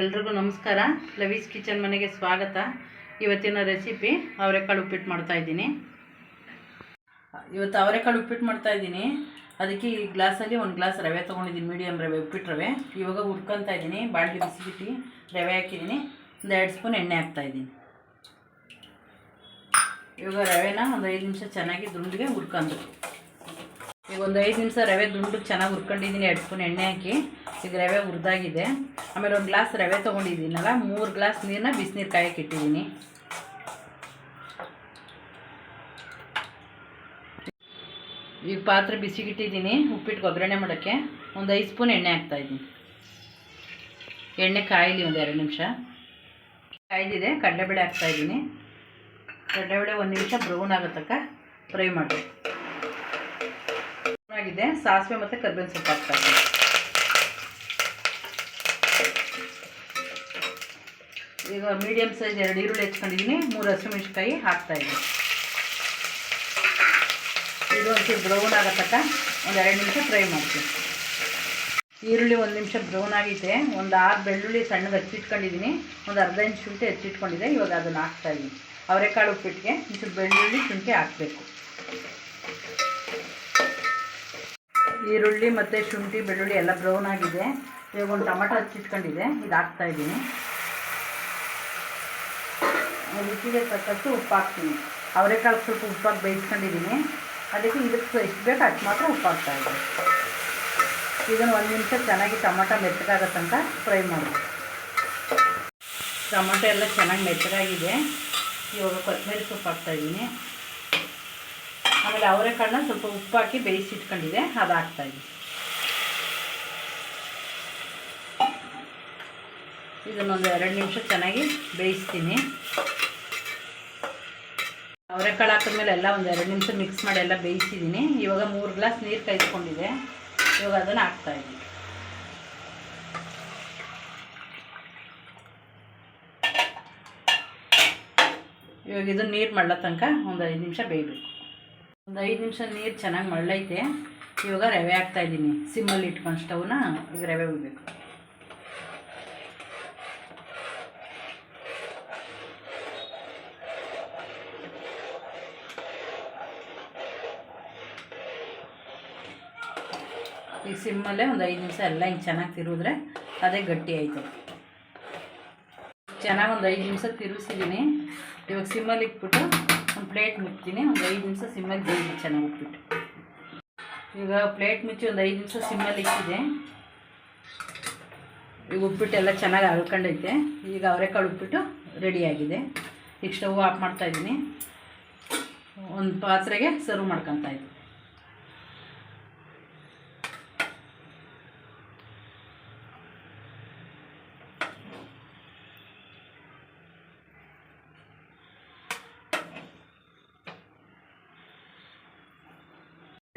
ಎಲ್ರಿಗೂ ನಮಸ್ಕಾರ. ಲವೀಸ್ ಕಿಚನ್ ಮನೆಗೆ ಸ್ವಾಗತ. ಇವತ್ತಿನ ರೆಸಿಪಿ ಅವರೆಕಾಳು ಉಪ್ಪಿಟ್ಟು ಮಾಡ್ತಾ ಇದ್ದೀನಿ. ಇವತ್ತು ಅವರೆಕಾಳು ಉಪ್ಪಿಟ್ಟು ಮಾಡ್ತಾ ಇದ್ದೀನಿ. ಅದಕ್ಕೆ ಈ ಗ್ಲಾಸಲ್ಲಿ ಒಂದು ಗ್ಲಾಸ್ ರವೆ ತೊಗೊಂಡಿದ್ದೀನಿ ಮೀಡಿಯಮ್ ರವೆ, ಉಪ್ಪಿಟ್ಟು ರವೆ. ಇವಾಗ ಹುರ್ಕೊತಾ ಇದ್ದೀನಿ, ಬಾಣಲಿ ಬಿಸಿಬಿಟ್ಟು ರವೆ ಹಾಕಿದ್ದೀನಿ. ಒಂದು ಎರಡು ಸ್ಪೂನ್ ಎಣ್ಣೆ ಹಾಕ್ತಾ ಇದ್ದೀನಿ. ಇವಾಗ ರವೆನ ಒಂದು ಐದು ನಿಮಿಷ ಚೆನ್ನಾಗಿ ದುಂಡಿಗೆ ಹುರ್ಕೊಂಡು ಈಗ ಒಂದು ಐದು ನಿಮಿಷ ರವೆ ದುಂಡು ಚೆನ್ನಾಗಿ ಹುರ್ಕೊಂಡಿದ್ದೀನಿ ಎರಡು ಸ್ಪೂನ್ ಎಣ್ಣೆ ಹಾಕಿ. ಈಗ ರವೆ ಹುರಿದಾಗಿದೆ. ಆಮೇಲೆ ಒಂದು ಗ್ಲಾಸ್ ರವೆ ತೊಗೊಂಡಿದ್ದೀನಲ್ಲ, ಮೂರು ಗ್ಲಾಸ್ ನೀರನ್ನ ಬಿಸಿನೀರು ಕಾಯಕ್ಕೆ ಇಟ್ಟಿದ್ದೀನಿ. ಈಗ ಪಾತ್ರೆ ಬಿಸಿಗಿಟ್ಟಿದ್ದೀನಿ, ಉಪ್ಪಿಟ್ಟು ಒಗ್ಗರಣೆ ಮಾಡೋಕ್ಕೆ. ಒಂದು ಐದು ಸ್ಪೂನ್ ಎಣ್ಣೆ ಹಾಕ್ತಾಯಿದ್ದೀನಿ ಎಣ್ಣೆ ಕಾಯಲಿ ಒಂದು ಎರಡು ನಿಮಿಷ. ಕಾಯ್ದಿದೆ, ಕಡಲೆಬೇಳೆ ಹಾಕ್ತಾಯಿದ್ದೀನಿ ಕಡಲೆಬೇಳೆ ಒಂದು ನಿಮಿಷ ಬ್ರೌನ್ ಆಗೋ ತನಕ ಫ್ರೈ ಮಾಡಬೇಕು. ಆಗಿದೆ ಸಾಸಿವೆ ಮತ್ತು ಕರ್ಬೇವಿನ ಸೊಪ್ಪು ಹಾಕ್ತಾ ಇದ್ದೀನಿ. ಈಗ ಮೀಡಿಯಮ್ ಸೈಜ್ ಎರಡು ಈರುಳ್ಳಿ ಹೆಚ್ಕೊಂಡಿದ್ದೀನಿ ಮೂರು ಹಸಿಮೆಣ್ಸಿನ್ಕಾಯಿ ಹಾಕ್ತಾ ಇದ್ದೀನಿ. ಇದು ಒಂಚೂರು ಬ್ರೌನ್ ಆಗೋ ತಕ್ಕ ಒಂದು ಎರಡು ನಿಮಿಷ ಫ್ರೈ ಮಾಡ್ತೀನಿ. ಈರುಳ್ಳಿ ಒಂದು ನಿಮಿಷ ಬ್ರೌನ್ ಆಗಿದೆ ಒಂದು ಆರು ಬೆಳ್ಳುಳ್ಳಿ ಸಣ್ಣಗೆ ಹಚ್ಚಿಟ್ಕೊಂಡಿದ್ದೀನಿ. ಒಂದು ಅರ್ಧ ಇಂಚು ಶುಂಠಿ ಹಚ್ಚಿಟ್ಕೊಂಡಿದ್ದೆ ಇವಾಗ ಅದನ್ನು ಹಾಕ್ತಾಯಿದ್ದೀನಿ ಅವರೆಕಾಳು ಉಪ್ಪಿಟ್ಟಿಗೆ ಒಂಚೂರು ಬೆಳ್ಳುಳ್ಳಿ ಶುಂಠಿ ಹಾಕಬೇಕು. ಈರುಳ್ಳಿ ಮತ್ತು ಶುಂಠಿ, ಬೆಳ್ಳುಳ್ಳಿ ಎಲ್ಲ ಬ್ರೌನ್ ಆಗಿದೆ. ಇವಾಗ ಒಂದು ಟೊಮೆಟೊ ಹಚ್ಚಿಟ್ಕೊಂಡಿದೆ ಇದು ಹಾಕ್ತಾ ಇದ್ದೀನಿ. ರುಚಿಗೆ ತಕ್ಕಷ್ಟು ಉಪ್ಪು ಹಾಕ್ತೀನಿ. ಅವರೆಕಾಳು ಸ್ವಲ್ಪ ಉಪ್ಪಾಗಿ ಬೇಯಿಸ್ಕೊಂಡಿದ್ದೀನಿ. ಅದಕ್ಕೆ ಇದಕ್ಕೆ ಎಷ್ಟು ಬೇಕು ಅಷ್ಟು ಮಾತ್ರ ಉಪ್ಪು ಹಾಕ್ತಾ ಇದ್ದೀನಿ. ಇದನ್ನು ಒಂದು ನಿಮಿಷ ಚೆನ್ನಾಗಿ ಟೊಮೆಟೊ ಮೆತ್ತಗಾಗೋ ತನಕ ಫ್ರೈ ಮಾಡಬೇಕು ಟೊಮೆಟೊ ಎಲ್ಲ ಚೆನ್ನಾಗಿ ಮೆತ್ತಗಾಗಿದೆ. ಇವಾಗ ಕೊತ್ತಂಬರಿ ಸೊಪ್ಪು ಹಾಕ್ತಾಯಿದ್ದೀನಿ ಆಮೇಲೆ ಅವರೆಕಾಳನ್ನ ಸ್ವಲ್ಪ ಉಪ್ಪು ಹಾಕಿ ಬೇಯಿಸಿಟ್ಕೊಂಡಿದೆ ಅದು ಇದೆ. ಇದನ್ನೊಂದು ಎರಡು ನಿಮಿಷ ಚೆನ್ನಾಗಿ ಬೇಯಿಸ್ತೀನಿ. ಅವರೆಕಾಳು ಹಾಕಿದ್ಮೇಲೆ ಎಲ್ಲ ಒಂದು ಎರಡು ನಿಮಿಷ ಮಿಕ್ಸ್ ಮಾಡಿ ಎಲ್ಲ ಬೇಯಿಸಿದ್ದೀನಿ. ಇವಾಗ ಮೂರು ಗ್ಲಾಸ್ ನೀರು ಕಾಯ್ದುಕೊಂಡಿದೆ. ಇವಾಗ ಅದನ್ನು ಹಾಕ್ತಾಯಿದ್ದೀನಿ ಇವಾಗ ಇದು ನೀರು ಮಾಡೋ ತನಕ ಒಂದು ಐದು ನಿಮಿಷ ಬೇಯಬೇಕು. ಒಂದು ಐದು ನಿಮಿಷ ನೀರು ಚೆನ್ನಾಗಿ ಮಳ್ಳೈತೆ. ಇವಾಗ ರವೆ ಹಾಕ್ತಾಯಿದ್ದೀನಿ ಸಿಮ್ಮಲ್ಲಿ ಇಟ್ಕೊಂಡು ಸ್ಟವ್ನ ಈಗ ರವೆ ಉಯ್ಬೇಕು ಈಗ ಸಿಮ್ಮಲ್ಲೇ ಒಂದು ಐದು ನಿಮಿಷ ಎಲ್ಲ ಹಿಂಗೆ ಚೆನ್ನಾಗಿ ತಿರುಗಿದ್ರೆ ಅದೇ ಗಟ್ಟಿ ಆಯಿತು. ಚೆನ್ನಾಗಿ ಒಂದು ಐದು ನಿಮಿಷ ತಿರುಗಿಸಿದ್ದೀನಿ ಇವಾಗ ಸಿಮ್ಮಲ್ಲಿ ಇಟ್ಬಿಟ್ಟು ಒಂದು ಪ್ಲೇಟ್ ಮುಚ್ತೀನಿ ಒಂದು ಐದು ನಿಮಿಷ ಸಿಮ್ಮಲ್ಲಿ ಬೇಯಿಸಿ ಚೆನ್ನಾಗಿ ಉಪ್ಪಿಟ್ಟು. ಈಗ ಪ್ಲೇಟ್ ಮುಚ್ಚಿ ಒಂದು ಐದು ನಿಮಿಷ ಸಿಮ್ಮಲ್ಲಿ ಇಟ್ಟಿದೆ. ಈಗ ಉಪ್ಪಿಟ್ಟೆಲ್ಲ ಚೆನ್ನಾಗಿ ಅಳ್ಕೊಂಡೈತೆ. ಈಗ ಅವರೆಕಾಳು ಉಪ್ಪಿಟ್ಟು ರೆಡಿಯಾಗಿದೆ ಈಗ ಸ್ಟವ್ ಆಫ್ ಮಾಡ್ತಾಯಿದ್ದೀನಿ ಒಂದು ಪಾತ್ರೆಗೆ ಸರ್ವ್ ಮಾಡ್ಕೊತಾ ಇದ್ದೀನಿ.